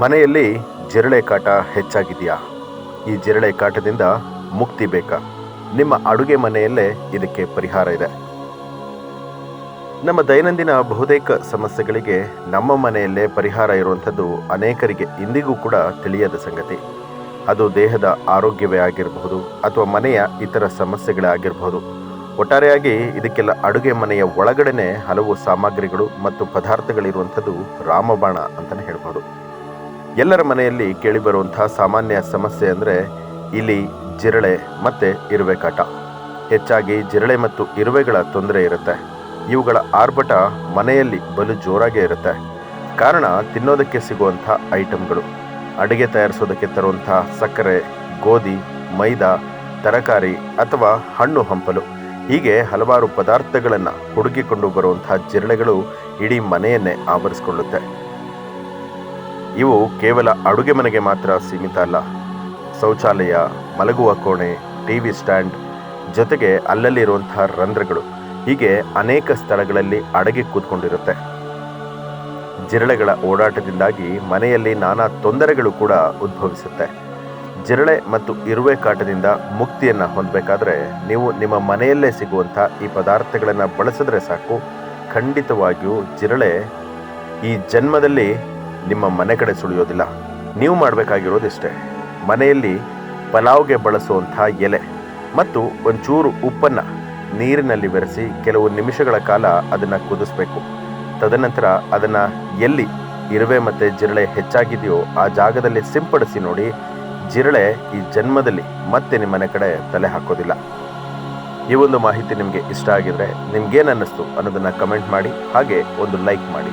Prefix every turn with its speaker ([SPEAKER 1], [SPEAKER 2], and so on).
[SPEAKER 1] ಮನೆಯಲ್ಲಿ ಜಿರಳೆ ಕಾಟ ಹೆಚ್ಚಾಗಿದೆಯಾ? ಈ ಜಿರಳೆ ಕಾಟದಿಂದ ಮುಕ್ತಿ ಬೇಕಾ? ನಿಮ್ಮ ಅಡುಗೆ ಮನೆಯಲ್ಲೇ ಇದಕ್ಕೆ ಪರಿಹಾರ ಇದೆ. ನಮ್ಮ ದೈನಂದಿನ ಬಹುತೇಕ ಸಮಸ್ಯೆಗಳಿಗೆ ನಮ್ಮ ಮನೆಯಲ್ಲೇ ಪರಿಹಾರ ಇರುವಂಥದ್ದು ಅನೇಕರಿಗೆ ಇಂದಿಗೂ ಕೂಡ ತಿಳಿಯದ ಸಂಗತಿ. ಅದು ದೇಹದ ಆರೋಗ್ಯವೇ ಆಗಿರಬಹುದು ಅಥವಾ ಮನೆಯ ಇತರ ಸಮಸ್ಯೆಗಳೇ ಆಗಿರಬಹುದು. ಒಟ್ಟಾರೆಯಾಗಿ ಇದಕ್ಕೆಲ್ಲ ಅಡುಗೆ ಮನೆಯ ಒಳಗಡೆನೆ ಹಲವು ಸಾಮಗ್ರಿಗಳು ಮತ್ತು ಪದಾರ್ಥಗಳಿರುವಂಥದ್ದು ರಾಮಬಾಣ ಅಂತಲೇ ಹೇಳ್ಬೋದು ಎಲ್ಲರ ಮನೆಯಲ್ಲಿ ಕೇಳಿಬರುವಂತಹ ಸಾಮಾನ್ಯ ಸಮಸ್ಯೆ ಅಂದರೆ ಇಲಿ ಜಿರಳೆ ಮತ್ತು ಇರುವೆ ಕಾಟ. ಹೆಚ್ಚಾಗಿ ಜಿರಳೆ ಮತ್ತು ಇರುವೆಗಳ ತೊಂದರೆ ಇರುತ್ತೆ. ಇವುಗಳ ಆರ್ಭಟ ಮನೆಯಲ್ಲಿ ಬಲು ಜೋರಾಗೇ ಇರುತ್ತೆ. ಕಾರಣ ತಿನ್ನೋದಕ್ಕೆ ಸಿಗುವಂಥ ಐಟಮ್ಗಳು ಅಡುಗೆ ತಯಾರಿಸೋದಕ್ಕೆ ತರುವಂಥ ಸಕ್ಕರೆ, ಗೋಧಿ, ಮೈದಾ, ತರಕಾರಿ ಅಥವಾ ಹಣ್ಣು ಹಂಪಲು. ಹೀಗೆ ಹಲವಾರು ಪದಾರ್ಥಗಳನ್ನು ಹುಡುಕಿಕೊಂಡು ಬರುವಂತಹ ಜಿರಳೆಗಳು ಇಡೀ ಮನೆಯನ್ನೇ ಆವರಿಸಿಕೊಳ್ಳುತ್ತೆ. ಇವು ಕೇವಲ ಅಡುಗೆ ಮನೆಗೆ ಮಾತ್ರ ಸೀಮಿತ ಅಲ್ಲ. ಶೌಚಾಲಯ, ಮಲಗುವ ಕೋಣೆ ಟಿ ವಿ ಸ್ಟ್ಯಾಂಡ್ ಜೊತೆಗೆ ಅಲ್ಲಲ್ಲಿರುವಂತಹ ರಂಧ್ರಗಳು ಹೀಗೆ ಅನೇಕ ಸ್ಥಳಗಳಲ್ಲಿ ಅಡಗಿ ಕೂತ್ಕೊಂಡಿರುತ್ತೆ. ಜಿರಳೆಗಳ ಓಡಾಟದಿಂದಾಗಿ ಮನೆಯಲ್ಲಿ ನಾನಾ ತೊಂದರೆಗಳು ಕೂಡ ಉದ್ಭವಿಸುತ್ತೆ. ಜಿರಳೆ ಮತ್ತು ಇರುವೆ ಕಾಟದಿಂದ ಮುಕ್ತಿಯನ್ನು ಹೊಂದಬೇಕಾದ್ರೆ ನೀವು ನಿಮ್ಮ ಮನೆಯಲ್ಲೇ ಸಿಗುವಂಥ ಈ ಪದಾರ್ಥಗಳನ್ನು ಬಳಸಿದ್ರೆ ಸಾಕು. ಖಂಡಿತವಾಗಿಯೂ ಜಿರಳೆ ಈ ಜನ್ಮದಲ್ಲಿ ನಿಮ್ಮ ಮನೆ ಕಡೆ ಸುಳಿಯೋದಿಲ್ಲ. ನೀವು ಮಾಡಬೇಕಾಗಿರೋದಿಷ್ಟೇ. ಮನೆಯಲ್ಲಿ ಪಲಾವ್ಗೆ ಬಳಸುವಂಥ ಎಲೆ ಮತ್ತು ಒಂಚೂರು ಉಪ್ಪನ್ನು ನೀರಿನಲ್ಲಿ ಬೆರೆಸಿ ಕೆಲವು ನಿಮಿಷಗಳ ಕಾಲ ಅದನ್ನು ಕುದಿಸ್ಬೇಕು. ತದನಂತರ ಅದನ್ನು ಎಲ್ಲಿ ಇರುವೆ ಮತ್ತು ಜಿರಳೆ ಹೆಚ್ಚಾಗಿದೆಯೋ ಆ ಜಾಗದಲ್ಲಿ ಸಿಂಪಡಿಸಿ ನೋಡಿ. ಜಿರಳೆ ಈ ಜನ್ಮದಲ್ಲಿ ಮತ್ತೆ ನಿಮ್ಮ ಮನೆ ಕಡೆ ತಲೆ ಹಾಕೋದಿಲ್ಲ. ಈ ಒಂದು ಮಾಹಿತಿ ನಿಮಗೆ ಇಷ್ಟ ಆಗಿದ್ರೆ ನಿಮ್ಗೇನು ಅನ್ನಿಸ್ತು ಅನ್ನೋದನ್ನು ಕಮೆಂಟ್ ಮಾಡಿ, ಹಾಗೆ ಒಂದು ಲೈಕ್ ಮಾಡಿ.